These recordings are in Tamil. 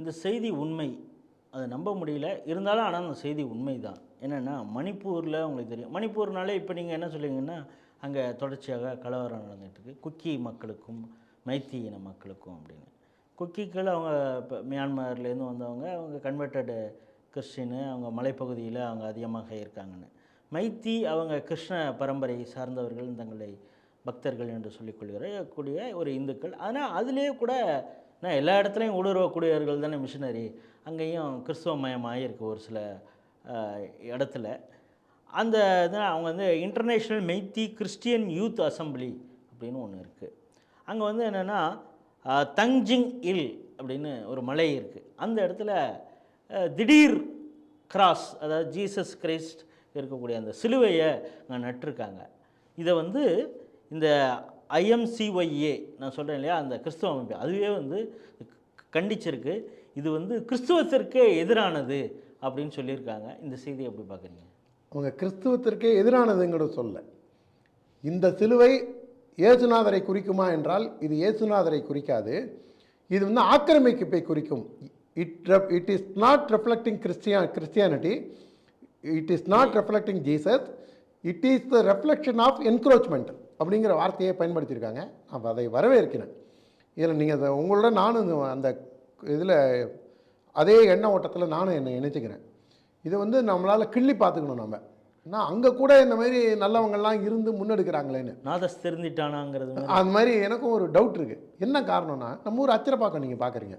இந்த செய்தி உண்மை. அதை நம்ப முடியல. இருந்தாலும் ஆனால் அந்த செய்தி உண்மை தான் என்னென்னா மணிப்பூரில் உங்களுக்கு தெரியும். மணிப்பூர்னாலே இப்போ நீங்கள் என்ன சொல்லுவீங்கன்னா அங்கே தொடர்ச்சியாக கலவரம் நடந்துகிட்ருக்கு குக்கி மக்களுக்கும் மைத்தி இன மக்களுக்கும் அப்படின்னு. குக்கிக்கள் அவங்க இப்போ மியான்மர்லேருந்து வந்தவங்க அவங்க கன்வெர்டடு கிறிஸ்டின்னு அவங்க மலைப்பகுதியில் அவங்க அதிகமாக இருக்காங்கன்னு. மைத்தி அவங்க கிருஷ்ண பரம்பரை சார்ந்தவர்கள் தங்களை பக்தர்கள் என்று சொல்லிக்கொள்கிற கூடிய ஒரு இந்துக்கள். ஆனால் அதுலேயே கூட ஏன்னா எல்லா இடத்துலையும் ஊடுருவக்கூடியவர்கள் தானே மிஷினரி அங்கேயும் கிறிஸ்துவமயமாக இருக்குது ஒரு சில இடத்துல. அந்த இது அவங்க வந்து international Meitei Christian youth assembly அப்படின்னு ஒன்று இருக்குது அங்கே வந்து என்னென்னா தங்ஜிங் இல் அப்படின்னு ஒரு மலை இருக்குது அந்த இடத்துல திடீர் கிராஸ் அதாவது ஜீசஸ் கிரைஸ்ட் இருக்கக்கூடிய அந்த சிலுவையை அங்கே நட்டிருக்காங்க. இதை வந்து இந்த ஐஎம்சிஒய்ஏ நான் சொல்கிறேன் இல்லையா? அந்த கிறிஸ்துவ அமைப்பு. அதுவே வந்து கண்டிச்சிருக்கு. இது வந்து கிறிஸ்துவத்திற்கே எதிரானது அப்படின்னு சொல்லியிருக்காங்க. இந்த செய்தியை எப்படி பார்க்குறீங்க? அவங்க கிறிஸ்துவத்திற்கே எதிரானதுங்கிறது சொல்ல. இந்த சிலுவை இயேசுநாதரை குறிக்குமா என்றால் இது இயேசுநாதரை குறிக்காது. இது வந்து ஆக்கிரமிப்பை குறிக்கும். It it is not reflecting Chrystia Christianity it is not reflecting Jesus it is the reflection of encroachment அப்படிங்கிற வார்த்தையை பயன்படுத்தியிருக்காங்க. அப்போ அதை வரவேற்கிறேன். இதில் நீங்கள் உங்களோட நானும் அந்த இதில் அதே எண்ண ஓட்டத்தில் நானும் என்னை இணைச்சிக்கிறேன். இதை வந்து நம்மளால் கிள்ளி பார்த்துக்கணும் நம்ம. ஏன்னா அங்கே கூட இந்த மாதிரி நல்லவங்கள்லாம் இருந்து முன்னெடுக்கிறாங்களேன்னு. நாதஸ் தெரிஞ்சிட்டானாங்கிறது. அந்த மாதிரி எனக்கும் ஒரு டவுட் இருக்குது என்ன காரணம்னா நம்ம ஊர் அத்திரப்பாக்கம் நீங்கள் பார்க்குறீங்க.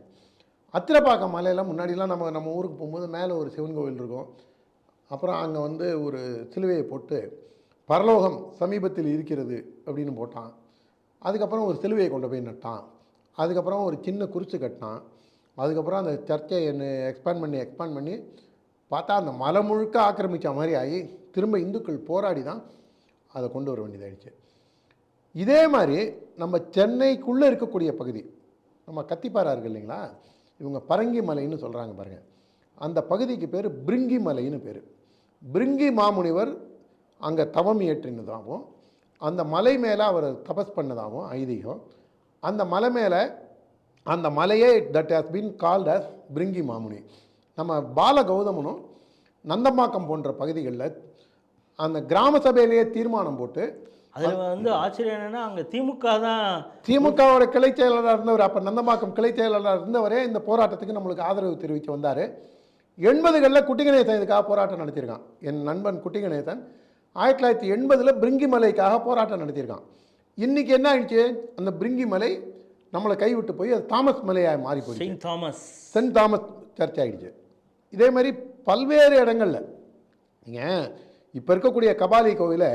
அத்திரப்பாக்கம் மலையில் முன்னாடிலாம் நம்ம நம்ம ஊருக்கு போகும்போது மேலே ஒரு சிவன் கோவில் இருக்கும். அப்புறம் அங்கே வந்து ஒரு சிலுவையை போட்டு பரலோகம் சமீபத்தில் இருக்கிறது அப்படின்னு போட்டான். அதுக்கப்புறம் ஒரு சிலுவையை கொண்டு போய் நட்டான். அதுக்கப்புறம் ஒரு சின்ன குறிச்சு கட்டினான். அதுக்கப்புறம் அந்த சர்ச்சை என்ன எக்ஸ்பேண்ட் பண்ணி எக்ஸ்பேண்ட் பண்ணி பார்த்தா அந்த மலை முழுக்க ஆக்கிரமித்த மாதிரி ஆகி திரும்ப இந்துக்கள் போராடி தான் அதை கொண்டு வர வேண்டியதாயிடுச்சு. இதே மாதிரி நம்ம சென்னைக்குள்ளே இருக்கக்கூடிய பகுதி நம்ம கத்திப்பாரா இருக்கு இல்லைங்களா? இவங்க பரங்கி மலைன்னு சொல்கிறாங்க பாருங்கள் அந்த பகுதிக்கு பேர் பிரிங்கி மலைன்னு பேர். பிரிங்கி மாமுனிவர் அங்கே தவம் இயற்றினதாகவும் அந்த மலை மேலே அவர் தபஸ் பண்ணதாகவும் ஐதீகம். அந்த மலை மேலே அந்த மலையே that has been called as Bhringi மாமுனி நம்ம பால கௌதமனும் நந்தம்பாக்கம் போன்ற பகுதிகளில் அந்த கிராம சபையிலேயே தீர்மானம் போட்டு அதில் வந்து ஆச்சரியம் என்னன்னா அங்கே திமுக தான் திமுகவோட கிளை செயலாளராக இருந்தவர் அப்போ நந்தம்பாக்கம் கிளை செயலாளராக இருந்தவரே இந்த போராட்டத்துக்கு நம்மளுக்கு ஆதரவு தெரிவிக்க வந்தார். எண்பதுகளில் குட்டிகணேசன் இதுக்காக போராட்டம் நடத்தியிருக்கான். என் நண்பன் குட்டிகணேசன் ஆயிரத்தி தொள்ளாயிரத்தி எண்பதில் பிரிங்கி மலைக்காக போராட்டம் நடத்தியிருக்கான். இன்றைக்கி என்ன ஆயிடுச்சு? அந்த பிரிங்கி மலை நம்மளை கைவிட்டு போய் அது தாமஸ் மலையாக மாறி போயிடுச்சு. Saint Thomas. Saint Thomas church ஆகிடுச்சு இதே மாதிரி பல்வேறு இடங்களில் நீங்கள் இப்போ இருக்கக்கூடிய கபாலி கோவிலை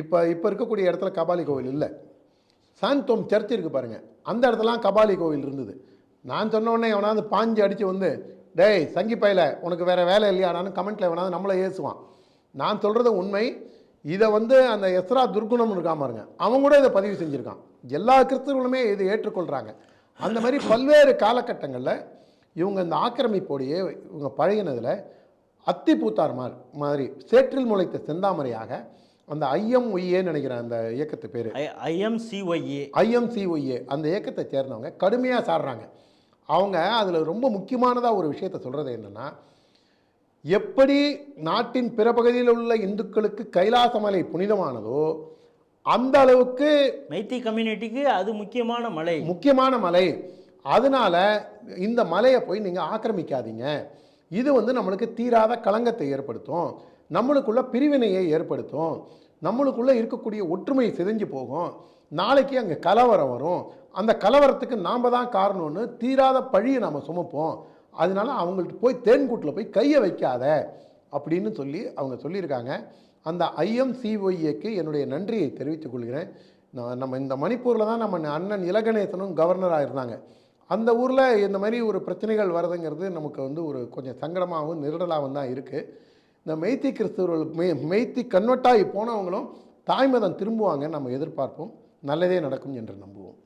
இப்போ இப்போ இருக்கக்கூடிய இடத்துல கபாலி கோவில் இல்லை. சாந்தோம் சர்ச் இருக்குது பாருங்கள் அந்த இடத்துலாம் கபாலி கோவில் இருந்தது. நான் சொன்ன உடனே எவனாவது பாஞ்சு அடித்து வந்து டேய் சங்கி பையில உனக்கு வேறு வேலை இல்லையாடான்னு கமெண்ட்டில் எவனாவது நம்மளை ஏசுவான். நான் சொல்கிறது உண்மை. இதை வந்து அந்த எஸ்ரா துர்குணம் இருக்காம பாருங்க. அவன் கூட இதை பதிவு செஞ்சுருக்கான். எல்லா கிறிஸ்தவர்களுமே இதை ஏற்றுக்கொள்கிறாங்க அந்த மாதிரி பல்வேறு காலகட்டங்களில் இவங்க இந்த ஆக்கிரமிப்போடையே இவங்க பழகினதில் அத்தி பூத்தார் மாதிரி மாதிரி சேற்றில் முளைத்த செந்தாமரையாக அந்த ஐஎம் ஒய்ஏன்னு நினைக்கிறேன் அந்த இயக்கத்து பேர். ஐஎம்சிஒய்ஏ ஐஎம்சிஒய்ஏ அந்த இயக்கத்தை சேர்ந்தவங்க கடுமையாக சாடுறாங்க. அவங்க அதில் ரொம்ப முக்கியமானதாக ஒரு விஷயத்தை சொல்கிறது என்னென்னா எப்படி நாட்டின் பிற பகுதியில் உள்ள இந்துக்களுக்கு கைலாசமலை புனிதமானதோ அந்த அளவுக்கு மைத்தி கம்யூனிட்டிக்கு அது முக்கியமான மலை. முக்கியமான மலை. அதனால இந்த மலையை போய் நீங்கள் ஆக்கிரமிக்காதீங்க. இது வந்து நம்மளுக்கு தீராத களங்கத்தை ஏற்படுத்தும். நம்மளுக்குள்ள பிரிவினையை ஏற்படுத்தும். நம்மளுக்குள்ள இருக்கக்கூடிய ஒற்றுமை சிதைஞ்சு போகும். நாளைக்கு அங்கே கலவரம் வரும். அந்த கலவரத்துக்கு நாம் தான் காரணம்னு தீராத பழியை நாம் சுமப்போம். அதனால அவங்கள்ட்ட போய் தேன்கூட்டில் போய் கையை வைக்காத அப்படின்னு சொல்லி அவங்க சொல்லியிருக்காங்க. அந்த ஐஎம்சிஒய்ஏக்கு என்னுடைய நன்றியை தெரிவித்துக் கொள்கிறேன். நான் நம்ம இந்த மணிப்பூரில் தான் நம்ம அண்ணன் இலகணேசனும் கவர்னராக இருந்தாங்க அந்த ஊரில் இந்த மாதிரி ஒரு பிரச்சனைகள் வருதுங்கிறது நமக்கு வந்து ஒரு கொஞ்சம் சங்கடமாகவும் நெருடலாகவும் தான் இருக்குது இந்த மெய்த்தி கிறிஸ்தவர்கள் மெய் மெய்த்தி கன்வெர்ட்டாகி போனவங்களும் தாய்மதம் திரும்புவாங்க நம்ம எதிர்பார்ப்போம். நல்லதே நடக்கும் என்று நம்புவோம்.